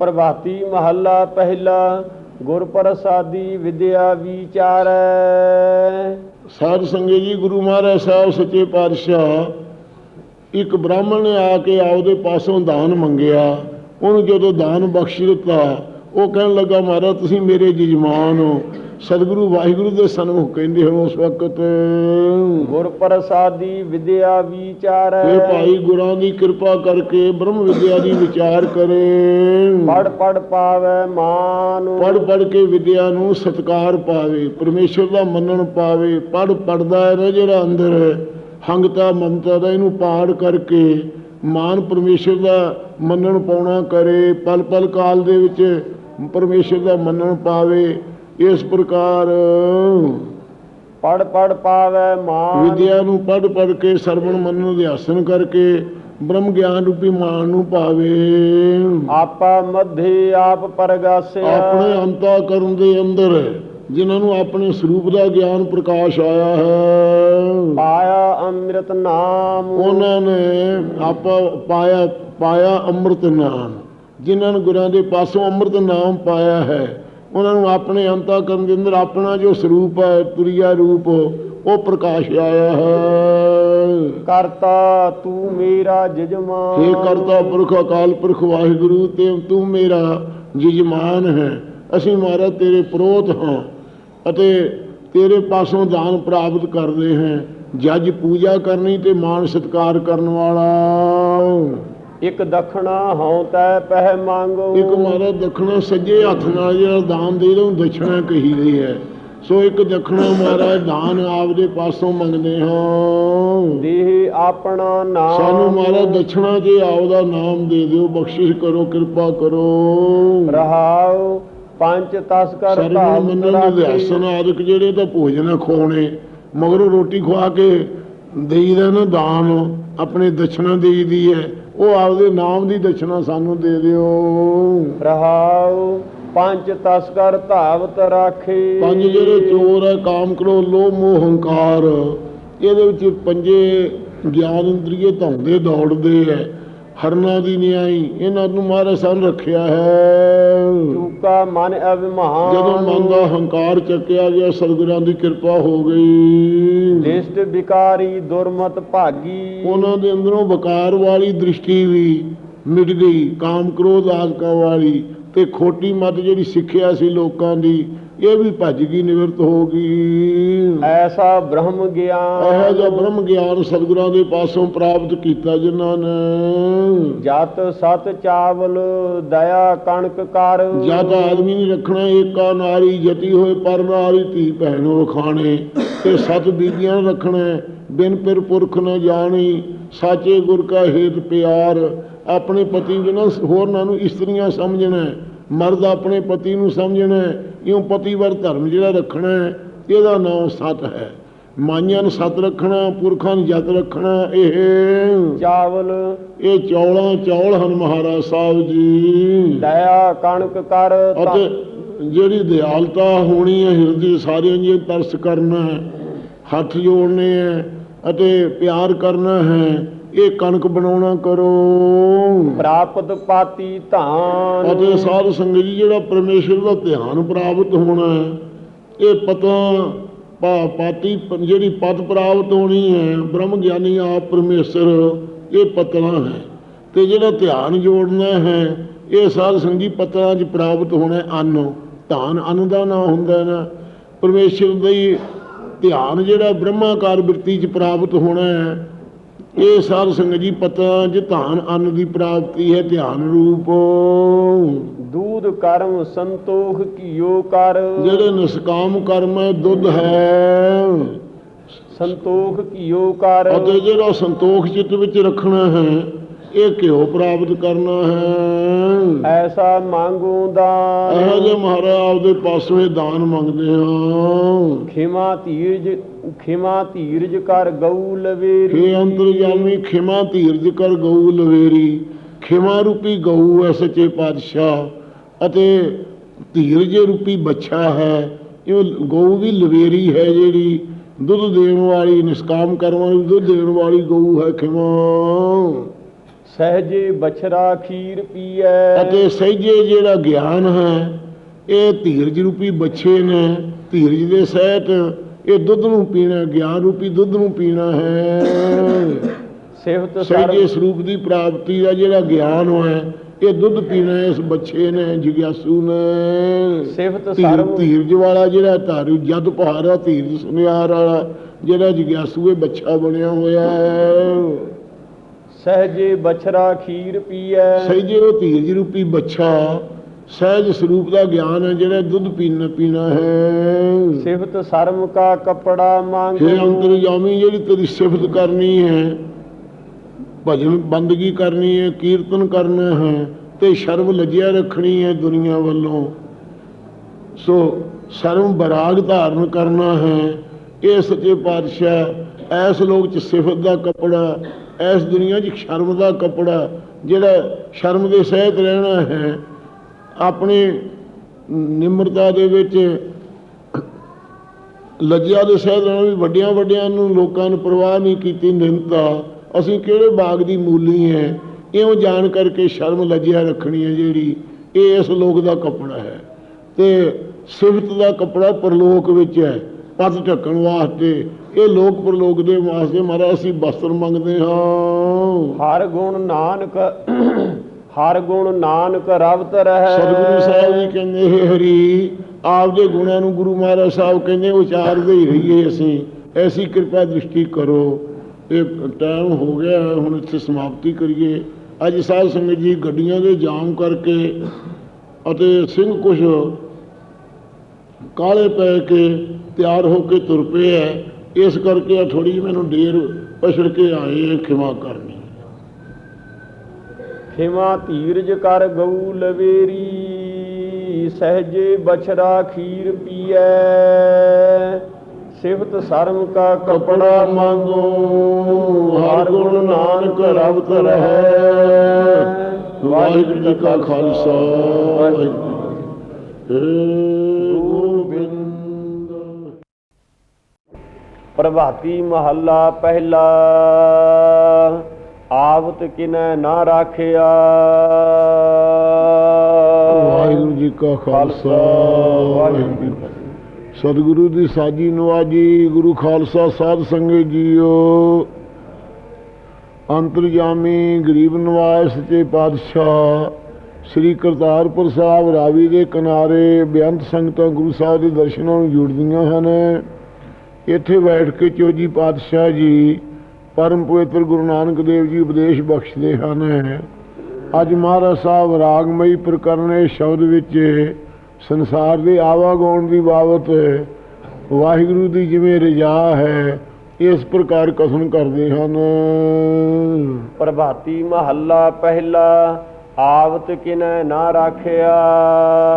ਪ੍ਰਭਾਤੀ ਮਹੱਲਾ ਪਹਿਲਾ, ਗੁਰ ਪ੍ਰਸਾਦੀ ਵਿਦਿਆ ਵਿਚਾਰੈ। ਸਾਧ ਸੰਗਤ ਜੀ, ਗੁਰੂ ਮਹਾਰਾਜ ਸਾਹਿਬ, ਸੱਚੇ ਪਾਤਸ਼ਾਹ, ਇੱਕ ਬ੍ਰਾਹਮਣ ਨੇ ਆ ਕੇ ਆਪਦੇ ਪਾਸੋਂ ਦਾਨ ਮੰਗਿਆ। ਉਹਨੂੰ ਜਦੋਂ ਦਾਨ ਬਖਸ਼ ਦਿੱਤਾ, ਉਹ ਕਹਿਣ ਲੱਗਾ, ਮਹਾਰਾਜ, ਤੁਸੀਂ ਮੇਰੇ ਜਜਮਾਨ ਹੋ। ਸਤਿਗੁਰੂ ਵਾਹਿਗੁਰੂ ਦੇ ਸਨਮੁਖ ਕਹਿੰਦੇ ਹੋ ਉਸ ਵਕਤ। ਗੁਰ ਪ੍ਰਸਾਦੀ ਵਿਦਿਆ ਵਿਚਾਰੈ। ਇਹ ਭਾਈ ਗੁਰਾਂ ਦੀ ਕਿਰਪਾ ਕਰਕੇ ਬ੍ਰਹਮ ਵਿਦਿਆ ਦੀ ਵਿਚਾਰ ਕਰੇ। ਪੜ ਪੜ ਪਾਵੈ ਮਾਨ। ਪੜ ਪੜ ਕੇ ਵਿਦਿਆ ਨੂੰ ਸਤਕਾਰ ਪਾਵੇ ਪਰਮੇਸ਼ਰ ਦਾ ਮੰਨਣ ਪਾਵੇ ਪੜ ਪੜਦਾ ਹੈ ਜਿਹੜਾ ਅੰਦਰ ਹੰਗਤਾ ਮਮਤਾ ਦਾ ਇਹਨੂੰ ਪਾੜ ਕਰਕੇ ਮਾਨ ਪਰਮੇਸ਼ਰ ਦਾ ਮੰਨਣ ਪਾਉਣਾ ਕਰੇ ਪਲ ਪਲ ਕਾਲ ਦੇ ਵਿੱਚ ਪਰਮੇਸ਼ਰ ਦਾ ਮੰਨਣ ਪਾਵੇ ਇਸ ਪ੍ਰਕਾਰ ਪੜ ਪੜ ਪਾਵੈ ਮਾਨ। ਵਿਦਿਆ ਨੂੰ ਪੜ ਪੜ ਕੇ ਸਰਵਣ ਮੰਨਣ ਅਧਿਆਸਨ ਕਰਕੇ ਬ੍ਰਹਮ ਗਿਆਨ ਰੂਪੀ ਮਾਨ ਨੂੰ ਪਾਵੇ। ਆਪਾ ਮਧੇ ਆਪ ਪਰਗਾਸਿਆ। ਆਪਣੇ ਅੰਤਾ ਕਰਨ ਦੇ ਅੰਦਰ ਜਿਨ੍ਹਾਂ ਨੂੰ ਆਪਣੇ ਸਰੂਪ ਦਾ ਗਿਆਨ ਪ੍ਰਕਾਸ਼ ਆਇਆ ਹੈ। ਪਾਇਆ ਅੰਮ੍ਰਿਤ ਨਾਮ। ਉਹਨਾਂ ਨੇ ਆਪ ਪਾਇਆ ਪਾਇਆ ਅੰਮ੍ਰਿਤ ਨਾਮ। ਜਿਨ੍ਹਾਂ ਨੇ ਗੁਰਾਂ ਦੇ ਪਾਸੋਂ ਅੰਮ੍ਰਿਤ ਨਾਮ ਪਾਇਆ ਹੈ। ਉਹਨਾਂ ਨੂੰ ਆਪਣੇ ਅੰਤਾ ਕਰਨ ਦੇ ਅੰਦਰ ਆਪਣਾ ਜੋ ਸਰੂਪ ਹੈ ਤੁਰਿਆ ਰੂਪ ਉਹ ਪ੍ਰਕਾਸ਼ ਆਇਆ ਹੈ। ਕਰਤਾ ਤੂੰ ਮੇਰਾ ਜਜਮਾਨ। हे ਕਰਤਾ ਪੁਰਖ ਅਕਾਲ ਪੁਰਖ ਵਾਹਿਗੁਰੂ ਤੇ ਤੂੰ ਮੇਰਾ ਜਜਮਾਨ ਹੈ। ਅਸੀਂ ਮਹਾਰਾਜ ਤੇਰੇ ਪ੍ਰੋਤ ਹਾਂ ਅਤੇ ਤੇਰੇ ਪਾਸੋਂ ਦਾਨ ਪ੍ਰਾਪਤ ਕਰਦੇ ਹਾਂ। ਜੱਜ ਪੂਜਾ ਕਰਨੀ ਤੇ ਮਾਨ ਸਤਕਾਰ ਕਰਨ ਵਾਲਾ ਇੱਕ ਦਖਣਾ ਹਉ ਤੈ ਪਹਿ ਮੰਗੋ। ਇੱਕ ਮਹਾਰਾਜ ਦਖਣਾ ਸੱਜੇ ਹੱਥ ਨਾਲ ਜਿਹੜਾ ਦਾਨ ਦੇ ਉਹਨੂੰ ਦਛਣਾ ਕਹੀਦੀ ਹੈ। ਸੋ ਇੱਕ ਦਖਣਾ ਮਹਾਰਾਜ ਦਾਨ ਆਪਦੇ ਪਾਸੋਂ ਮੰਗਦੇ ਹਾਂ। ਦੇਹ ਆਪਣਾ ਨਾਮ। ਸਾਨੂੰ ਮਹਾਰਾਜ ਦਛਣਾ ਜੇ ਆਪਦਾ ਨਾਮ ਦੇ ਦਿਓ ਬਖਸ਼ਿਸ਼ ਕਰੋ ਕਿਰਪਾ ਕਰੋ। ਰਹਾਉ ਪੰਜ ਤਸਕਰ ਭਾਵ ਮੰਨਣ। ਦੇ ਆਦਿਕ ਜਿਹੜੇ ਤਾਂ ਭੋਜਨ ਖਵਾਉਣੇ ਮਗਰੋਂ ਰੋਟੀ ਖਵਾ ਕੇ ਦੇਈਦਾ ਨਾ ਦਾਨ ਆਪਣੇ ਦਛਣਾ ਦੇਈਦੀ ਹੈ। ਉਹ ਆਪਦੇ ਨਾਮ ਦੀ ਦਛਣਾ ਸਾਨੂੰ ਦੇ ਦਿਓ। ਰਹਾਉ ਪੰਜ ਤਸਕਰ ਧਾਵਤ ਰਾਖੇ। ਪੰਜ ਜਿਹੜੇ ਚੋਰ ਹੈ ਕਾਮ ਕ੍ਰੋਧ ਲੋਭ ਮੋਹ ਹੰਕਾਰ ਇਹਦੇ ਵਿੱਚ ਪੰਜੇ ਗਿਆਨ ਇੰਦਰੀਏ ਧੌਂਦੇ ਦੌੜਦੇ ਹੈ। ਹਰਨਾ ਦੀ ਨਿਆਈ ਇਹਨਾਂ ਨੂੰ ਮਹਾਰਾਜ ਸਾਨੂੰ ਰੱਖਿਆ ਹੈ। ਚੂਕਾ ਮਨ ਅਭਿਮਾਨ। ਜਦੋਂ ਮਨ ਦਾ ਹੰਕਾਰ ਚੱਕਿਆ ਗਿਆ ਸਤਿਗੁਰਾਂ ਦੀ ਕਿਰਪਾ ਹੋ ਗਈ। ਲਿਸ਼ਟ ਵਿਕਾਰੀ ਦੁਰਮਤ ਭਾਗੀ। ਉਹਨਾਂ ਦੇ ਅੰਦਰੋਂ ਵਕਾਰ ਵਾਲੀ ਦ੍ਰਿਸ਼ਟੀ ਵੀ ਮਿਟ ਗਈ ਕਾਮ ਕ੍ਰੋਧ ਆਦਿਕਾਂ ਵਾਲੀ ਤੇ ਖੋਟੀ ਮਤ ਜਿਹੜੀ ਸਿੱਖਿਆ ਸੀ ਲੋਕਾਂ ਦੀ ਇਹ ਵੀ ਭੱਜ ਗਈ ਨਿਵਰਤ ਹੋ ਗਈ। ਐਸਾ ਬ੍ਰਹਮ ਇਹੋ ਗਿਆਨ ਜਿਹਾ ਬ੍ਰਹਮ ਗਿਆਨ ਸਤਿਗੁਰਾਂ ਦੇ ਪਾਸੋਂ ਪ੍ਰਾਪਤ ਕੀਤਾ ਜਿਨ੍ਹਾਂ ਨੇ। ਜਤ ਸਤ ਚਾਵਲ ਦਇਆ ਕਣਕ ਕਰ। ਜਦ ਆਦਮੀ ਨਹੀਂ ਰੱਖਣਾ ਏਕਾ ਨਾਰੀ ਜਤੀ ਹੋਏ ਪਰ ਨਾਰੀ ਧੀ ਭੈਣ ਵਖਾਣੇ ਤੇ ਸਤ ਬੀਬੀਆਂ ਨੂੰ ਰੱਖਣਾ ਬਿਨ ਪਿਰ ਪੁਰਖ ਨ ਜਾਣੀ। ਸਾਚੇ ਗੁਰ ਕਾ ਹੇਤ ਪਿਆਰ। ਆਪਣੇ ਪਤੀ ਜਿਹਨਾਂ ਹੋਰਨਾਂ ਨੂੰ ਇਸਤਰੀਆਂ ਸਮਝਣਾ। ਮਰਦ ਆਪਣੇ ਪਤੀ ਨੂੰ ਸਮਝਣਾ। ਇਉਂ ਪਤੀਵਰ ਧਰਮ ਜਿਹੜਾ ਰੱਖਣਾ ਹੈ, ਇਹਦਾ ਨਾਮ ਸਤ ਹੈ। ਮਾਈਆਂ ਨੂੰ ਸਤ ਰੱਖਣਾ ਪੁਰਖਾਂ ਨੂੰ ਜਤ ਰੱਖਣਾ ਇਹ ਚਾਵਲ। ਇਹ ਚੌਲਾਂ ਚੌਲ ਹਨ ਮਹਾਰਾਜ ਸਾਹਿਬ ਜੀ। ਦਇਆ ਕਣਕ ਕਰ ਅਤੇ ਜਿਹੜੀ ਦਿਆਲਤਾ ਹੋਣੀ ਹੈ ਹਿਰਦੇ ਸਾਰਿਆਂ ਜੀ ਤਰਸ ਕਰਨਾ ਹੱਥ ਜੋੜਨੇ ਹੈ ਅਤੇ ਪਿਆਰ ਕਰਨਾ ਹੈ ਇਹ ਕਣਕ ਬਣਾਉਣਾ ਕਰੋ। ਪ੍ਰਾਪਤ ਪਾਤੀ ਧਾਨ। ਅਤੇ ਸਾਧ ਸੰਗਤ ਜੀ ਜਿਹੜਾ ਪਰਮੇਸ਼ਰ ਦਾ ਧਿਆਨ ਪ੍ਰਾਪਤ ਹੋਣਾ ਹੈ ਇਹ ਪਤਾ ਪਾ ਪਾਤੀ ਜਿਹੜੀ ਪਦ ਪ੍ਰਾਪਤ ਹੋਣੀ ਹੈ ਬ੍ਰਹਮ ਗਿਆਨੀ ਆਪ ਪਰਮੇਸ਼ਰ ਇਹ ਪਤਨਾ ਹੈ। ਤੇ ਜਿਹੜਾ ਧਿਆਨ ਜੋੜਨਾ ਹੈ ਇਹ ਸਾਧ ਸੰਗਤ ਜੀ ਪਤਨਾ 'ਚ ਪ੍ਰਾਪਤ ਹੋਣਾ ਅੰਨ ਧਾਨ ਅੰਨ ਦਾ ਨਾਂ ਹੁੰਦਾ ਹੈ ਨਾ। ਪਰਮੇਸ਼ਰ ਦਾ ਧਿਆਨ ਜਿਹੜਾ ਬ੍ਰਹਮਾਕਾਰ ਬਿਰਤੀ 'ਚ ਪ੍ਰਾਪਤ ਹੋਣਾ ਹੈ ਇਹ ਸਾਧ ਸੰਗਤ ਜੀ ਪਤਾ ਜੇ ਧਾਨ ਅੰਨ ਦੀ ਪ੍ਰਾਪਤੀ ਹੈ ਧਿਆਨ ਰੂਪ। ਦੂਧ ਕਰਮ ਸੰਤੋਖ ਕੀਓ ਕਰ। ਜਿਹੜੇ ਨਿਸਕਾਮ ਕਰਮ ਹੈ ਦੁੱਧ ਹੈ। ਸੰਤੋਖ ਕੀਓ ਕਰ। ਅਤੇ ਜਿਹੜਾ ਸੰਤੋਖ ਚਿੱਤ ਵਿੱਚ ਰੱਖਣਾ ਹੈ ਇਹ ਘਿਓ ਪ੍ਰਾਪਤ ਕਰਨਾ ਹੈ। ਐਸਾ ਮੰਗੂ ਇਹੋ ਦਾਨ ਜਿਹੇ ਮਹਾਰਾਜ ਆਪਦੇ ਪਾਸੋਂ ਇਹ ਦਾਨ ਮੰਗਦੇ ਹਾਂ। ਖਿਮਾ ਧੀਰਜ ਖਿਮਾ ਧੀਰਜ ਕਰ ਗਊ ਲਵੇਰੀ। हे ਅੰਤਰਜਾਮੀ ਖਿਮਾ ਧੀਰਜ ਕਰ ਗਊ ਲਵੇਰੀ। ਖਿਮਾ ਰੂਪੀ ਗਊ ਹੈ ਸੱਚੇ ਪਾਤਸ਼ਾਹ ਅਤੇ ਧੀਰਜ ਰੂਪੀ ਬੱਚਾ ਹੈ। ਇਹ ਗਊ ਵੀ ਲਵੇਰੀ ਹੈ ਜਿਹੜੀ ਦੁੱਧ ਦੇਣ ਵਾਲੀ ਨਿਸਕਾਮ ਕਰਨ ਵਾਲੀ ਦੁੱਧ ਦੇਣ ਵਾਲੀ ਗਊ ਹੈ ਖਿਮਾ। ਸਹਜੇ ਬਛਰਾ ਖੀਰ ਪੀਐ। ਅਤੇ ਸਹਿਜੇ ਜਿਹੜਾ ਗਿਆਨ ਹੈ ਇਹ ਧੀਰਜ ਰੂਪੀ ਬੱਚੇ ਨੇ ਧੀਰਜ ਦੇ ਸਹਿਤ ਇਹ ਦੁੱਧ ਨੂੰ ਪੀਣਾ ਗਿਆਨ ਰੂਪੀ ਦੁੱਧ ਨੂੰ ਪੀਣਾ ਹੈ। ਸਿਫਤ ਸਹਿਜੇ ਸਰੂਪ ਦੀ ਪ੍ਰਾਪਤੀ ਦਾ ਜਿਹੜਾ ਗਿਆਨ ਹੈ ਇਹ ਦੁੱਧ ਪੀਣਾ ਇਸ ਬੱਚੇ ਨੇ ਜਿਗਿਆਸੂ ਨੇ। ਸਿਫਤ ਸਰਬ ਧੀਰਜ ਵਾਲਾ ਜਿਹੜਾ ਧਾਰੂ ਜਦ ਪਹਾੜਾ ਧੀਰਜ ਸੁਨਿਆਰ ਵਾਲਾ ਜਿਹੜਾ ਜਿਗਿਆਸੂ ਇਹ ਬੱਚਾ ਬਣਿਆ ਹੋਇਆ ਹੈ। ਸਹਜੇ ਬਛਰਾ ਖੀਰ ਪੀਐ। ਸਹਿਜੇ ਉਹ ਧੀਰਜ ਰੂਪੀ ਬੱਚਾ ਸਹਿਜ ਸਰੂਪ ਦਾ ਗਿਆਨ ਹੈ ਜਿਹੜਾ ਦੁੱਧ ਪੀਣਾ ਪੀਣਾ ਹੈ। ਸਿਫਤ ਸਰਮ ਕਾ ਕਪੜਾ ਮੰਗ हे ਅੰਤਰਜਾਮੀ ਜਿਹੜੀ ਤੇਰੀ ਸਿਫਤ ਕਰਨੀ ਹੈ ਭਜਨ ਬੰਦਗੀ ਕਰਨੀ ਹੈ ਕੀਰਤਨ ਕਰਨਾ ਹੈ ਤੇ ਸ਼ਰਮ ਲਜਿਆ ਰੱਖਣੀ ਹੈ ਦੁਨੀਆ ਵੱਲੋਂ। ਸੋ ਸ਼ਰਮ ਬਰਾਗ ਧਾਰਨ ਕਰਨਾ ਹੈ ਇਹ ਸੱਚੇ ਪਾਤਸ਼ਾਹ ਐਸ ਲੋਕ ਚ ਸਿਫਤ ਦਾ ਕਪੜਾ ਇਸ ਦੁਨੀਆ 'ਚ ਸ਼ਰਮ ਦਾ ਕਪੜਾ ਜਿਹੜਾ ਸ਼ਰਮ ਦੇ ਸਹਿਤ ਰਹਿਣਾ ਹੈ, ਆਪਣੇ ਨਿਮਰਤਾ ਦੇ ਵਿੱਚ ਲੱਜਿਆ ਦੇ ਸਹਿਤ ਰਹਿਣਾ ਵੀ ਵੱਡਿਆਂ ਵੱਡਿਆਂ ਨੂੰ ਲੋਕਾਂ ਨੂੰ ਪਰਵਾਹ ਨਹੀਂ ਕੀਤੀ, ਨਿੰਦਤਾ। ਅਸੀਂ ਕਿਹੜੇ ਬਾਗ ਦੀ ਮੂਲੀ ਹੈ? ਇਉਂ ਜਾਣ ਕਰਕੇ ਸ਼ਰਮ ਲੱਜਿਆ ਰੱਖਣੀ ਹੈ ਜਿਹੜੀ ਇਹ ਇਸ ਲੋਕ ਦਾ ਕੱਪੜਾ ਹੈ। ਤੇ ਸਿਫਤ ਦਾ ਕੱਪੜਾ ਪਰਲੋਕ ਵਿੱਚ ਹੈ। ਪੱਤ ਢੱਕਣ ਵਾਸਤੇ ਇਹ ਲੋਕ ਪਰਲੋਕ ਦੇ ਵਾਸਤੇ ਮਹਾਰਾਜ ਅਸੀਂ ਬਸਤਰ ਮੰਗਦੇ ਹਾਂ। ਹਰ ਗੁਣ ਨਾਨਕ ਹਰ ਗੁਣ ਨਾਨਕ ਰਵਤ ਰਹਿ। ਸਤਿਗੁਰੂ ਸਾਹਿਬ ਜੀ ਕਹਿੰਦੇ ਹੈ ਹਰੀ ਆਪਦੇ ਗੁਣਾਂ ਨੂੰ ਗੁਰੂ ਮਹਾਰਾਜ ਸਾਹਿਬ ਕਹਿੰਦੇ ਉਚਾਰਦੇ ਹੀ ਰਹੀਏ ਅਸੀਂ। ਐਸੀ ਕਿਰਪਾ ਦ੍ਰਿਸ਼ਟੀ ਕਰੋ। ਇਹ ਟਾਈਮ ਹੋ ਗਿਆ ਹੁਣ ਇੱਥੇ ਸਮਾਪਤੀ ਕਰੀਏ। ਅੱਜ ਸਾਧ ਸੰਗਤ ਜੀ ਗੱਡੀਆਂ ਦੇ ਜਾਮ ਕਰਕੇ ਅਤੇ ਸਿੰਘ ਕੁਛ ਕਾਲੇ ਪੈ ਕੇ ਤਿਆਰ ਹੋ ਕੇ ਤੁਰ ਪਏ ਹੈ। ਇਸ ਕਰਕੇ ਆ ਥੋੜੀ ਜਿਹੀ ਮੈਨੂੰ ਦੇਰ ਪਛੜ ਕੇ ਆਏ ਖਿਮਾ ਕਰਨੀ। ਖਿਮਾ ਧੀਰਜ ਕਰ ਗਊ ਲਵੇਰੀ ਸਹਜੇ ਬਛਰਾ ਖੀਰ ਪੀਐ। ਸਿਫਤ ਸਰਮ ਕਾ ਕਪੜਾ ਮੰਗੋ ਹਰ ਗੁਣ ਨਾਨਕ ਰਵਤ ਰਹੈ। ਵਾਹਿਗੁਰੂ ਜੀ ਕਾ ਖਾਲਸਾ ਵਾਹਿਗੁਰੂ ਪ੍ਰਭਾਤੀ ਮਹੱਲਾ ਪਹਿਲਾ। ਆਵਤ ਕਿਨੈ ਨਾ ਰਾਖਿਆ। ਵਾਹਿਗੁਰੂ ਜੀ ਕਾ ਖਾਲਸਾ, ਵਾਹਿਗੁਰੂ ਜੀ ਸਤਿਗੁਰੂ ਦੀ ਸਾਜੀ ਨਵਾਜੀ, ਗੁਰੂ ਖਾਲਸਾ ਸਾਧ ਸੰਗਤ ਜੀਓ। ਅੰਤਰਜਾਮੀ ਗਰੀਬ ਨਿਵਾਸ ਸੱਚੇ ਪਾਤਸ਼ਾਹ, ਸ੍ਰੀ ਕਰਤਾਰਪੁਰ ਸਾਹਿਬ ਰਾਵੀ ਦੇ ਕਿਨਾਰੇ ਬੇਅੰਤ ਸੰਗਤਾਂ ਗੁਰੂ ਸਾਹਿਬ ਦੇ ਦਰਸ਼ਨਾਂ ਨੂੰ ਜੁੜਦੀਆਂ ਹਨ। ਇੱਥੇ ਬੈਠ ਕੇ ਚੋਜੀ ਪਾਤਸ਼ਾਹ ਜੀ ਪਰਮ ਪਵਿੱਤਰ ਗੁਰੂ ਨਾਨਕ ਦੇਵ ਜੀ ਉਪਦੇਸ਼ ਬਖਸ਼ਦੇ ਹਨ। ਅੱਜ ਮਹਾਰਾਜ ਸਾਹਿਬ ਰਾਗਮਈ ਪ੍ਰਕਰਨੇ ਸ਼ਬਦ ਵਿੱਚ ਸੰਸਾਰ ਦੇ ਆਵਾਗਾਉਣ ਦੀ ਬਾਬਤ ਵਾਹਿਗੁਰੂ ਦੀ ਜਿਵੇਂ ਰਜਾ ਹੈ ਇਸ ਪ੍ਰਕਾਰ ਕਥਨ ਕਰਦੇ ਹਨ। ਪ੍ਰਭਾਤੀ ਮਹੱਲਾ ਪਹਿਲਾ ਆਵਤ ਕਿਨੈ ਨਾ ਰਾਖਿਆ।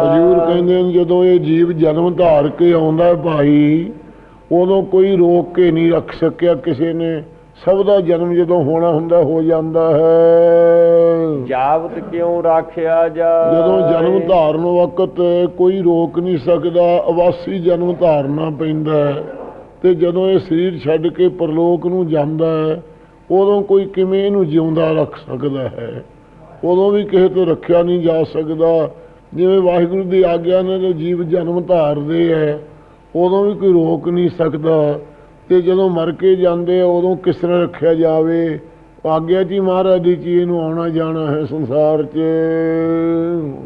ਹਜੂਰ ਕਹਿੰਦੇ ਨੇ ਜਦੋਂ ਇਹ ਜੀਵ ਜਨਮ ਧਾਰ ਕੇ ਆਉਂਦਾ ਭਾਈ ਉਦੋਂ ਕੋਈ ਰੋਕ ਕੇ ਨਹੀਂ ਰੱਖ ਸਕਿਆ ਕਿਸੇ ਨੇ। ਸਭ ਦਾ ਜਨਮ ਜਦੋਂ ਹੋਣਾ ਹੁੰਦਾ ਹੋ ਜਾਂਦਾ ਹੈ। ਜਾਵਤ ਕਿਉ ਰਾਖਿਆ ਜਾ ਜਦੋਂ ਜਨਮ ਧਾਰਨ ਵਕਤ ਕੋਈ ਰੋਕ ਨਹੀਂ ਸਕਦਾ ਅਵਾਸੀ ਜਨਮ ਧਾਰਨਾ ਪੈਂਦਾ ਤੇ ਜਦੋਂ ਇਹ ਸਰੀਰ ਛੱਡ ਕੇ ਪਰਲੋਕ ਨੂੰ ਜਾਂਦਾ ਹੈ ਉਦੋਂ ਕੋਈ ਕਿਵੇਂ ਇਹਨੂੰ ਜਿਉਂਦਾ ਰੱਖ ਸਕਦਾ ਹੈ? ਉਦੋਂ ਵੀ ਕਿਸੇ ਤੋਂ ਰੱਖਿਆ ਨਹੀਂ ਜਾ ਸਕਦਾ। ਜਿਵੇਂ ਵਾਹਿਗੁਰੂ ਦੀ ਆਗਿਆ ਨਾਲ ਜੋ ਜੀਵ ਜਨਮ ਧਾਰਦੇ ਹੈ ਉਦੋਂ ਵੀ ਕੋਈ ਰੋਕ ਨਹੀਂ ਸਕਦਾ। ਤੇ ਜਦੋਂ ਮਰ ਕੇ ਜਾਂਦੇ ਆ ਉਦੋਂ ਕਿਸ ਤਰ੍ਹਾਂ ਰੱਖਿਆ ਜਾਵੇ? ਆਗਿਆ ਜੀ ਮਹਾਰਾਜ ਦੀ ਚੀਜ਼ ਨੂੰ ਆਉਣਾ ਜਾਣਾ ਹੈ ਸੰਸਾਰ 'ਚ।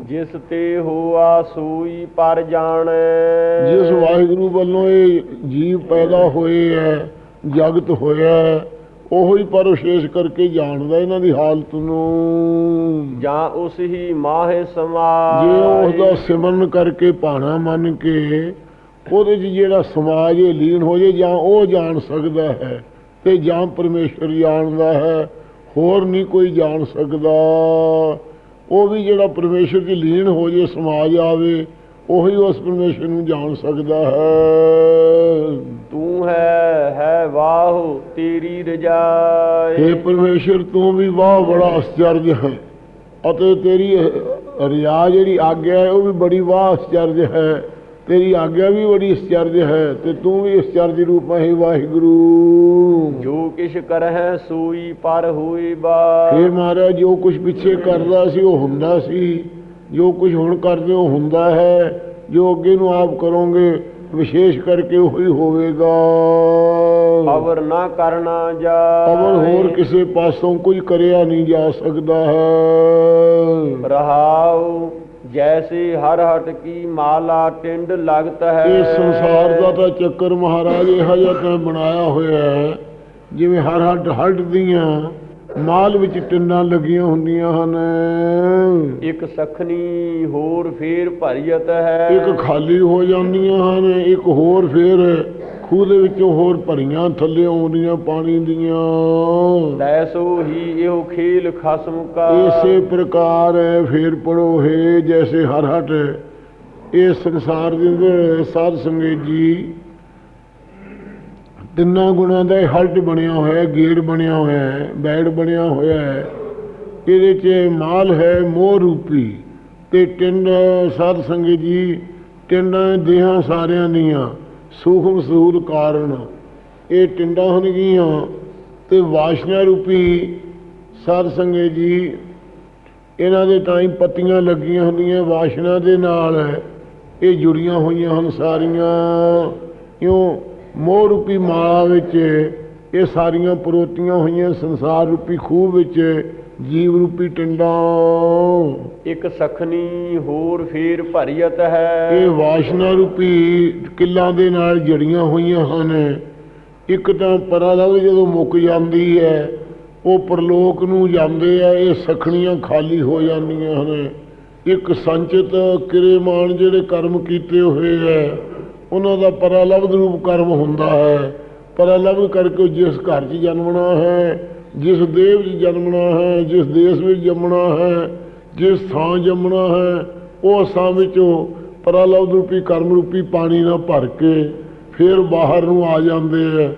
ਜਿਸ ਤੇ ਹੋਆ ਸੋਈ ਪਰ ਜਾਣੈ। ਜਿਸ ਵਾਹਿਗੁਰੂ ਵੱਲੋਂ ਇਹ ਜੀਵ ਪੈਦਾ ਹੋਏ ਹੈ ਜਗਤ ਹੋਇਆ ਹੈ ਉਹੀ ਪਰ ਵਿਸ਼ੇਸ਼ ਕਰਕੇ ਜਾਣਦਾ ਇਹਨਾਂ ਦੀ ਹਾਲਤ ਨੂੰ। ਜਾਂ ਉਸ ਹੀ ਮਾਹੇ ਜੇ ਸਮਾਏ ਉਸ ਦਾ ਸਿਮਰਨ ਕਰਕੇ ਭਾਣਾ ਮੰਨ ਕੇ ਉਹਦੇ 'ਚ ਜਿਹੜਾ ਸਮਾਜ ਇਹ ਲੀਨ ਹੋ ਜੇ ਜਾਂ ਉਹ ਜਾਣ ਸਕਦਾ ਹੈ ਤੇ ਜਾਂ ਪਰਮੇਸ਼ਰ ਜਾਣਦਾ ਹੈ ਹੋਰ ਨਹੀਂ ਕੋਈ ਜਾਣ ਸਕਦਾ। ਉਹ ਵੀ ਜਿਹੜਾ ਪਰਮੇਸ਼ਰ 'ਚ ਲੀਨ ਹੋ ਜੇ ਸਮਾਜ ਆਵੇ ਉਹੀ ਉਸ ਪਰਮੇਸ਼ਰ ਨੂੰ ਜਾਣ ਸਕਦਾ ਹੈ। ਤੂੰ ਹੈ ਹੈ ਵਾਹੁ ਤੇਰੀ ਰਜਾਈ हे ਪਰਮੇਸ਼ਰ ਤੂੰ ਵੀ ਵਾਹ ਬੜਾ ਅਸਚਰਜ ਹੈ। ਅਤੇ ਤੇਰੀ ਰਿਆ ਜਿਹੜੀ ਆਗਿਆ ਹੈ ਉਹ ਵੀ ਬੜੀ ਵਾਹ ਅਸਚਰਜ ਹੈ। ਤੇਰੀ ਆਗਿਆ ਵੀ ਬੜੀ ਅਸਚਰਜ ਹੈ ਤੇ ਤੂੰ ਵੀ ਅਸਚਰਜ ਰੂਪ ਹੈ ਵਾਹਿਗੁਰੂ। ਜੋ ਕਿਛ ਕਰਹਿ ਸੋਈ ਪਰ ਹੋਈ ਬਾ। हे ਮਹਾਰਾਜ ਜੋ ਕੁਝ ਪਿੱਛੇ ਕਰਦਾ ਸੀ ਉਹ ਹੁੰਦਾ ਸੀ। ਜੋ ਕੁਝ ਹੁਣ ਕਰਦੇ ਹੋ ਹੁੰਦਾ ਹੈ। ਜੋ ਅੱਗੇ ਨੂੰ ਆਪ ਕਰੋਗੇ ਵਿਸ਼ੇਸ਼ ਕਰਕੇ ਉਹੀ ਹੋਵੇਗਾ। ਅਵਰ ਨਾ ਕਰਨਾ ਜਾ ਅਵਰ ਹੋਰ ਕਿਸੇ ਪਾਸੋਂ ਕੁਝ ਕਰਿਆ ਨਹੀਂ ਜਾ ਸਕਦਾ ਹੈ। ਰਹਾਉ ਜੈਸੇ ਹਰ ਹਟ ਕੀ ਮਾਲਾ ਟਿੰਡ ਲਗਤ ਹੈ। ਇਹ ਸੰਸਾਰ ਦਾ ਤਾਂ ਚੱਕਰ ਮਹਾਰਾਜ ਇਹੋ ਜਿਹਾ ਤਾਂ ਬਣਾਇਆ ਹੋਇਆ ਹੈ? ਜਿਵੇਂ ਹਰ ਹੱਡ ਹੱਡ ਦੀਆਂ ਮਾਲ ਵਿੱਚ ਟਿੰਡਾਂ ਲੱਗੀਆਂ ਹੁੰਦੀਆਂ ਹਨ। ਇੱਕ ਸਖਣੀ ਹੋਰ ਫੇਰ ਭਰੀਅਤ ਹੈ। ਇੱਕ ਖਾਲੀ ਹੋ ਜਾਂਦੀਆਂ ਹਨ ਇੱਕ ਹੋਰ ਫੇਰ ਖੂਹ ਦੇ ਵਿੱਚੋਂ ਹੋਰ ਭਰੀਆਂ ਥੱਲੇ ਆਉਂਦੀਆਂ ਪਾਣੀ ਦੀਆਂ। ਤੈਸੋ ਹੀ ਇਹੋ ਖੇਲ ਖਸਮ ਕਾ ਇਸੇ ਪ੍ਰਕਾਰ ਹੈ ਫੇਰ ਪੜੋ ਹੈ ਜੈਸੇ ਹਰ ਹਟ ਇਹ ਸੰਸਾਰ ਦੇ ਸਾਧ ਸੰਗਤ ਜੀ। ਤਿੰਨਾਂ ਗੁਣਾਂ ਦਾ ਹਲਟ ਬਣਿਆ ਹੋਇਆ ਹੈ ਗੇੜ ਬਣਿਆ ਹੋਇਆ ਹੈ ਬੈੜ ਬਣਿਆ ਹੋਇਆ ਹੈ। ਇਹਦੇ 'ਚ ਮਾਲ ਹੈ ਮੋਹ ਰੂਪੀ ਤੇ ਟਿੰਡ ਸਾਧ ਸੰਗਤ ਜੀ ਟਿੰਡਾਂ ਦੇਹਾਂ ਸਾਰਿਆਂ ਦੀਆਂ। ਸੂਖਮ ਸੂਲ ਕਾਰਨ ਇਹ ਟਿੰਡਾਂ ਹੋਣਗੀਆਂ ਤੇ ਵਾਸ਼ਨਾ ਰੂਪੀ ਸਾਧ ਸੰਗਤ ਜੀ, ਇਹਨਾਂ ਦੇ ਟਾਈਮ ਪੱਤੀਆਂ ਲੱਗੀਆਂ ਹੁੰਦੀਆਂ, ਵਾਸ਼ਨਾ ਦੇ ਨਾਲ ਇਹ ਜੁੜੀਆਂ ਹੋਈਆਂ ਹਨ ਸਾਰੀਆਂ। ਕਿਉਂ ਮੋਹ ਰੂਪੀ ਮਾਲਾ ਵਿੱਚ ਇਹ ਸਾਰੀਆਂ ਪਰੋਤੀਆਂ ਹੋਈਆਂ ਸੰਸਾਰ ਰੂਪੀ ਖੂਹ ਵਿੱਚ ਜੀਵ ਰੂਪੀ ਟਿੰਡਾਂ। ਇੱਕ ਸਖਣੀ ਹੋਰ ਫੇਰ ਭਰੀਅਤ ਹੈ। ਇਹ ਵਾਸ਼ਨਾ ਰੂਪੀ ਕਿੱਲਾਂ ਦੇ ਨਾਲ ਜੜੀਆਂ ਹੋਈਆਂ ਹਨ। ਇੱਕ ਤਾਂ ਪਰਾਲਵ ਜਦੋਂ ਮੁੱਕ ਜਾਂਦੀ ਹੈ ਉਹ ਪਰਲੋਕ ਨੂੰ ਜਾਂਦੇ ਆ ਇਹ ਸਖਣੀਆਂ ਖਾਲੀ ਹੋ ਜਾਂਦੀਆਂ ਹਨ। ਇੱਕ ਸੰਚਿਤ ਕਿਰੇਮਾਨ ਜਿਹੜੇ ਕਰਮ ਕੀਤੇ ਹੋਏ ਹੈ ਉਹਨਾਂ ਦਾ ਪਰਾਲਬਧ ਰੂਪ ਕਰਮ ਹੁੰਦਾ ਹੈ। ਪਰਾਲਬਧ ਕਰਕੇ ਜਿਸ ਘਰ 'ਚ ਜਨਮਣਾ ਹੈ, ਜਿਸ ਦੇਵ 'ਚ ਜਨਮਣਾ ਹੈ, ਜਿਸ ਦੇਸ਼ ਵਿੱਚ ਜੰਮਣਾ ਹੈ, ਜਿਸ ਥਾਂ ਜੰਮਣਾ ਹੈ, ਉਹ ਥਾਂ ਵਿੱਚੋਂ ਪਰਾਲਬਧ ਰੂਪੀ, ਕਰਮ ਰੂਪੀ ਪਾਣੀ ਨਾਲ ਭਰ ਕੇ ਫਿਰ ਬਾਹਰ ਨੂੰ ਆ ਜਾਂਦੇ ਆ।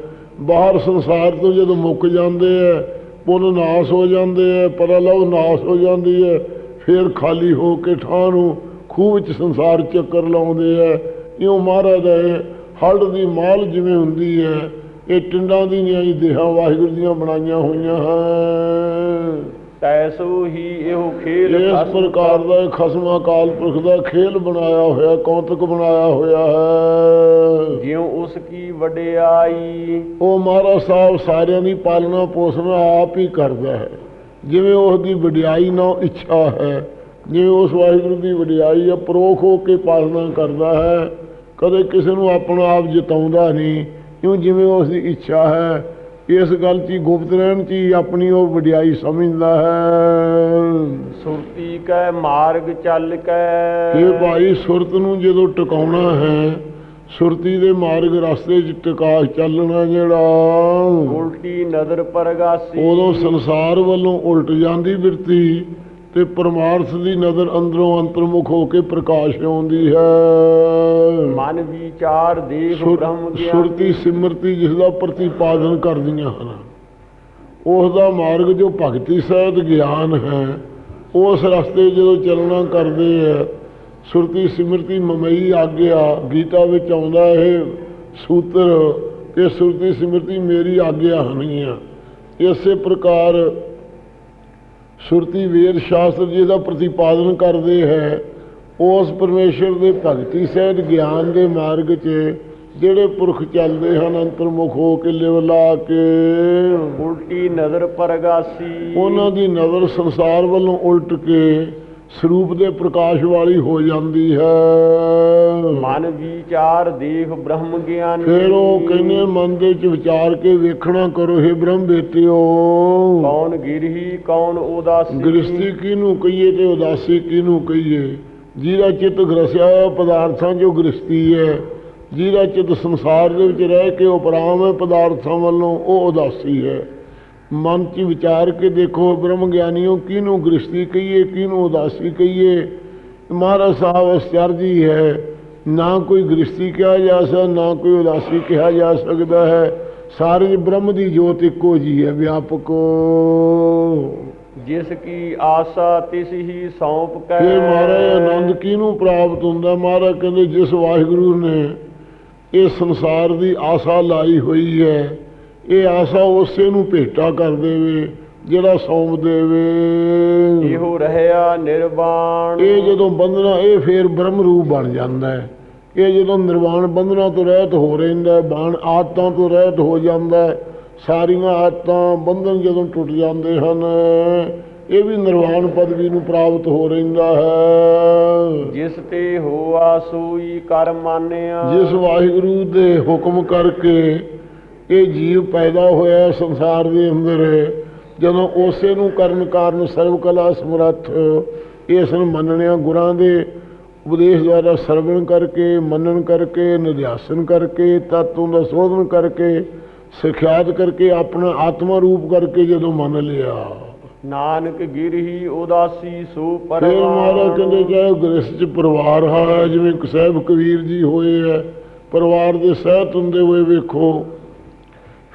ਬਾਹਰ ਸੰਸਾਰ ਤੋਂ ਜਦੋਂ ਮੁੱਕ ਜਾਂਦੇ ਆ, ਪੁੰਨ ਨਾਸ ਹੋ ਜਾਂਦੇ ਆ ਪਰਲਵ ਨਾਸ ਹੋ ਜਾਂਦੀ ਹੈ ਫਿਰ ਖਾਲੀ ਹੋ ਕੇ ਠਾਂ ਨੂੰ ਖੂਹ ਵਿੱਚ ਸੰਸਾਰ ਚੱਕਰ ਲਾਉਂਦੇ ਆ। ਇਉਂ ਮਹਾਰਾਜ ਹੈ ਇਹ ਦੀ ਮਾਲ ਜਿਵੇਂ ਹੁੰਦੀ ਹੈ ਇਹ ਟਿੰਡਾਂ ਦੀ ਨਿਆਈ ਦੇਹਾਂ ਵਾਹਿਗੁਰੂ ਦੀਆਂ ਬਣਾਈਆਂ ਹੋਈਆਂ ਹਨ। ਤੈਸੋ ਹੀ ਇਹੋ ਖੇਲ ਇਸ ਪ੍ਰਕਾਰ ਦਾ ਖਸਮ ਅਕਾਲ ਪੁਰਖ ਦਾ ਖੇਲ ਬਣਾਇਆ ਹੋਇਆ ਕੌਤਕ ਬਣਾਇਆ ਹੋਇਆ ਹੈ। ਜਿਉ ਉਸ ਕੀ ਵਡਿਆਈ ਉਹ ਮਹਾਰਾਜ ਸਾਹਿਬ ਸਾਰਿਆਂ ਦੀ ਪਾਲਣਾ ਪੋਸ਼ਣਾ ਆਪ ਹੀ ਕਰਦਾ ਹੈ। ਜਿਵੇਂ ਉਸ ਦੀ ਵਡਿਆਈ ਨਾਲ ਇੱਛਾ ਹੈ ਜਿਵੇਂ ਉਸ ਵਾਹਿਗੁਰੂ ਦੀ ਵਡਿਆਈ ਹੈ ਪਰੋਖ ਹੋ ਕੇ ਪਾਲਣਾ ਕਰਦਾ ਹੈ। ਕਦੇ ਕਿਸੇ ਨੂੰ ਆਪਣਾ ਆਪ ਜਿਤਾਉਂਦਾ ਨਹੀਂ ਕਿਉਂ ਜਿਵੇਂ ਉਸ ਦੀ ਇੱਛਾ ਹੈ? ਇਸ ਗੱਲ 'ਚ ਗੁਪਤ ਰਹਿਣ 'ਚ ਹੀ ਆਪਣੀ ਉਹ ਵਡਿਆਈ ਸਮਝਦਾ ਹੈ। ਸੁਰਤੀ ਕੈ ਮਾਰਗ ਚੱਲ ਕੈ। ਇਹ ਭਾਈ ਸੁਰਤ ਨੂੰ ਜਦੋਂ ਟਿਕਾਉਣਾ ਹੈ ਸੁਰਤੀ ਦੇ ਮਾਰਗ ਰਸਤੇ 'ਚ ਟਿਕਾ ਚੱਲਣਾ ਜਿਹੜਾ? ਉਲਟੀ ਨਦਰ ਪਰਗਾਸੀ। ਉਦੋਂ ਸੰਸਾਰ ਵੱਲੋਂ ਉਲਟ ਜਾਂਦੀ ਬਿਰਤੀ ਤੇ ਪਰਮਾਰਥ ਦੀ ਨਜ਼ਰ ਅੰਦਰੋਂ ਅੰਤਰਮੁਖ ਹੋ ਕੇ ਪ੍ਰਕਾਸ਼ ਆਉਂਦੀ ਹੈ। ਮਨ ਵਿਚਾਰ ਦੇਖ ਬ੍ਰਹਮ ਗਿਆਨ ਸੁਰਤੀ ਸਿਮਰਤੀ ਜਿਸ ਦਾ ਪ੍ਰਤੀਪਾਦਨ ਕਰਦੀਆਂ ਹਨ। ਉਸ ਦਾ ਮਾਰਗ ਜੋ ਭਗਤੀ ਸਹਿਤ ਗਿਆਨ ਹੈ ਉਸ ਰਸਤੇ ਜਦੋਂ ਚੱਲਣਾ ਕਰਦੇ ਆ ਸੁਰਤੀ ਸਿਮਰਤੀ ਮਮਈ ਆਗਿਆ ਗੀਤਾ ਵਿੱਚ ਆਉਂਦਾ ਇਹ ਸੂਤਰ ਕਿ ਸੁਰਤੀ ਸਿਮਰਤੀ ਮੇਰੀ ਆਗਿਆ ਹਨੀਆਂ ਇਸੇ ਪ੍ਰਕਾਰ ਸੁਰਤੀ ਵੇਦ ਸ਼ਾਸਤਰ ਜੀ ਦਾ ਪ੍ਰਤੀਪਾਦਨ ਕਰਦੇ ਹੈ ਉਸ ਪਰਮੇਸ਼ਰ ਦੇ ਭਗਤੀ ਸਹਿਤ ਗਿਆਨ ਦੇ ਮਾਰਗ 'ਚ ਜਿਹੜੇ ਪੁਰਖ ਚੱਲਦੇ ਹਨ ਅੰਤਰਮੁਖ ਹੋ ਕੇ ਲਿਵ ਲਾ ਕੇ। ਉਲਟੀ ਨਦਰ ਪਰਗਾਸੀ। ਉਹਨਾਂ ਦੀ ਨਜ਼ਰ ਸੰਸਾਰ ਵੱਲੋਂ ਉਲਟ ਕੇ ਸਰੂਪ ਦੇ ਪ੍ਰਕਾਸ਼ ਵਾਲੀ ਹੋ ਜਾਂਦੀ ਹੈ। ਮਨ ਵਿਚਾਰ ਦੇਖ ਬ੍ਰਹਮ ਗਿਆਨ। ਫਿਰ ਉਹ ਕਹਿੰਦੇ ਮਨ ਦੇ ਚ ਵਿਚਾਰ ਕੇ ਵੇਖਣਾ ਕਰੋ हे ਬ੍ਰਹਮ ਬੇਟਿਓ। ਕੌਣ ਗਿਰਹੀ ਕੌਣ ਉਦਾਸੀ। ਗ੍ਰਸਤੀ ਕਿਹਨੂੰ ਕਹੀਏ ਤੇ ਉਦਾਸੀ ਕਿਹਨੂੰ ਕਹੀਏ? ਜਿਹਦਾ ਚਿੱਤ ਗ੍ਰਸਿਆ ਹੋਇਆ ਪਦਾਰਥਾਂ 'ਚੋਂ ਗ੍ਰਸਤੀ ਹੈ। ਜਿਹਦਾ ਚਿੱਤ ਸੰਸਾਰ ਦੇ ਵਿੱਚ ਰਹਿ ਕੇ ਉਪਰਾਮ ਹੈ ਪਦਾਰਥਾਂ ਵੱਲੋਂ ਉਹ ਉਦਾਸੀ ਹੈ। ਮਨ 'ਚ ਵਿਚਾਰ ਕੇ ਦੇਖੋ ਬ੍ਰਹਮ ਗਿਆਨੀਓ ਕਿਹਨੂੰ ਗ੍ਰਸਤੀ ਕਹੀਏ ਕਿਹਨੂੰ ਉਦਾਸੀ ਕਹੀਏ? ਮਹਾਰਾਜ ਸਾਹਿਬ ਅਸਚਰਜੀ ਹੈ। ਨਾ ਕੋਈ ਗ੍ਰਸਤੀ ਕਿਹਾ ਜਾ ਸਕਦਾ ਨਾ ਕੋਈ ਉਦਾਸੀ ਕਿਹਾ ਜਾ ਸਕਦਾ ਹੈ। ਸਾਰੇ ਬ੍ਰਹਮ ਦੀ ਜੋਤ ਇੱਕੋ ਜੀ ਹੈ ਵਿਆਪਕੋ। ਜਿਸ ਕੀ ਆਸਾ ਤਿਸ ਹੀ ਸੌਂਪ ਕੈ। ਫਿਰ ਮਹਾਰਾਜ ਆਨੰਦ ਕਿਹਨੂੰ ਪ੍ਰਾਪਤ ਹੁੰਦਾ? ਮਹਾਰਾਜ ਕਹਿੰਦੇ ਜਿਸ ਵਾਹਿਗੁਰੂ ਨੇ ਇਹ ਸੰਸਾਰ ਦੀ ਆਸਾ ਲਾਈ ਹੋਈ ਹੈ ਇਹ ਆਸਾ ਉਸੇ ਨੂੰ ਭੇਟਾ ਕਰ ਦੇਵੇ ਜਿਹੜਾ ਸੌਂਪ ਦੇਵੇ। ਇਹੋ ਰਹਿਆ ਨਿਰਵਾਣ। ਇਹ ਜਦੋਂ ਬੰਧਨਾ ਇਹ ਫੇਰ ਬ੍ਰਹਮ ਰੂਪ ਬਣ ਜਾਂਦਾ ਹੈ। ਇਹ ਜਦੋਂ ਨਿਰਵਾਣ ਬੰਧਨਾ ਤੋਂ ਰਹਿਤ ਹੋ ਰਹਿੰਦਾ ਬਾਣ ਆਦਤਾਂ ਤੋਂ ਰਹਿਤ ਹੋ ਜਾਂਦਾ ਸਾਰੀਆਂ ਆਦਤਾਂ ਬੰਧਨ ਜਦੋਂ ਟੁੱਟ ਜਾਂਦੇ ਹਨ ਇਹ ਵੀ ਨਿਰਵਾਣ ਪਦਵੀ ਨੂੰ ਪ੍ਰਾਪਤ ਹੋ ਰਹਿੰਦਾ ਹੈ। ਜਿਸ ਤੇ ਹੋਆ ਸੋਈ ਕਰ ਮਾਨਿਆ। ਜਿਸ ਵਾਹਿਗੁਰੂ ਦੇ ਹੁਕਮ ਕਰਕੇ ਇਹ ਜੀਵ ਪੈਦਾ ਹੋਇਆ ਸੰਸਾਰ ਦੇ ਅੰਦਰ। ਜਦੋਂ ਉਸੇ ਨੂੰ ਕਰਨ ਕਾਰਨ ਸਰਵ ਕਲਾ ਸਮਰੱਥ ਇਸ ਨੂੰ ਮੰਨਣਿਆ ਗੁਰਾਂ ਦੇ ਉਪਦੇਸ਼ ਦੁਆਰਾ ਸਰਵਣ ਕਰਕੇ ਮੰਨਣ ਕਰਕੇ ਨਿਧਿਆਸਨ ਕਰਕੇ ਤਤੋਂ ਦਾ ਸੋਧਨ ਕਰਕੇ ਸਿਖਿਆਤ ਕਰਕੇ ਆਪਣਾ ਆਤਮਾ ਰੂਪ ਕਰਕੇ ਜਦੋਂ ਮੰਨ ਲਿਆ। ਨਾਨਕ ਗਿਰਹੀ ਉਦਾਸੀ ਸੋ ਫਿਰ ਮਹਾਰਾਜ ਕਹਿੰਦੇ ਚਾਹੇ ਗ੍ਰਸਥ ਚ ਪਰਿਵਾਰ ਹੈ ਜਿਵੇਂ ਸਾਹਿਬ ਕਬੀਰ ਜੀ ਹੋਏ ਹੈ ਪਰਿਵਾਰ ਦੇ ਸਹਿਤ ਹੁੰਦੇ ਹੋਏ ਵੇਖੋ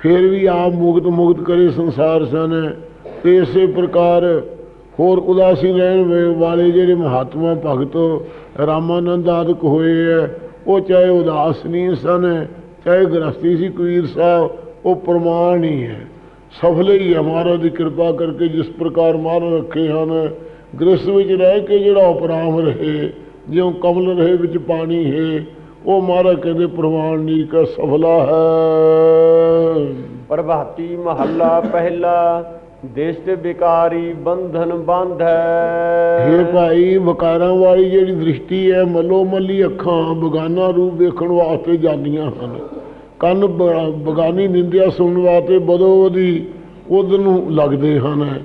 ਫਿਰ ਵੀ ਆਪ ਮੁਕਤ ਮੁਕਤ ਕਰੇ ਸੰਸਾਰ ਸਨ। ਤੇ ਇਸੇ ਪ੍ਰਕਾਰ ਹੋਰ ਉਦਾਸੀ ਰਹਿਣ ਵੇ- ਵਾਲੇ ਜਿਹੜੇ ਮਹਾਤਮਾ ਭਗਤ ਰਾਮਾਨੰਦ ਆਦਿਕ ਹੋਏ ਹੈ ਉਹ ਚਾਹੇ ਉਦਾਸ ਨਹੀਂ ਸਨ, ਚਾਹੇ ਗ੍ਰਸਤੀ ਸੀ ਕਬੀਰ ਸਾਹਿਬ, ਉਹ ਪ੍ਰਮਾਣ ਹੀ ਹੈ। ਸਫਲ ਹੀ ਹੈ ਮਹਾਰਾਜ ਦੀ ਕਿਰਪਾ ਕਰਕੇ ਜਿਸ ਪ੍ਰਕਾਰ ਮਹਾਰਾਜ ਰੱਖੇ ਹਨ ਗ੍ਰਸਤ ਵਿੱਚ ਰਹਿ ਕੇ ਜਿਹੜਾ ਉਪਰਾਮ ਰਹੇ, ਜਿਉਂ ਕਮਲ ਰਹੇ ਵਿੱਚ ਪਾਣੀ ਹੈ ਉਹ ਮਹਾਰਾਜ ਕਹਿੰਦੇ ਪ੍ਰਮਾਣ ਨਹੀਂ ਕਾ ਸਫਲਾ ਹੈ। ਪ੍ਰਭਾਤੀ ਮਹੱਲਾ ਪਹਿਲਾ ਦਿਸ਼ਟ ਵਿਕਾਰੀ ਬੰਧਨ ਬੰਧੈ ਹੇ। ਭਾਈ ਵਕਾਰਾਂ ਵਾਲੀ ਜਿਹੜੀ ਦ੍ਰਿਸ਼ਟੀ ਹੈ ਮੱਲੋ ਮੱਲੀ ਅੱਖਾਂ ਬਗਾਨਾ ਰੂਪ ਵੇਖਣ ਵਾਸਤੇ ਜਾਂਦੀਆਂ ਹਨ। ਕੰਨ ਬਗਾਨੀ ਨਿੰਦਿਆ ਸੁਣਨ ਵਾਸਤੇ ਬਦੋ ਬਦੀ ਉਧਰ ਨੂੰ ਲੱਗਦੇ ਹਨ।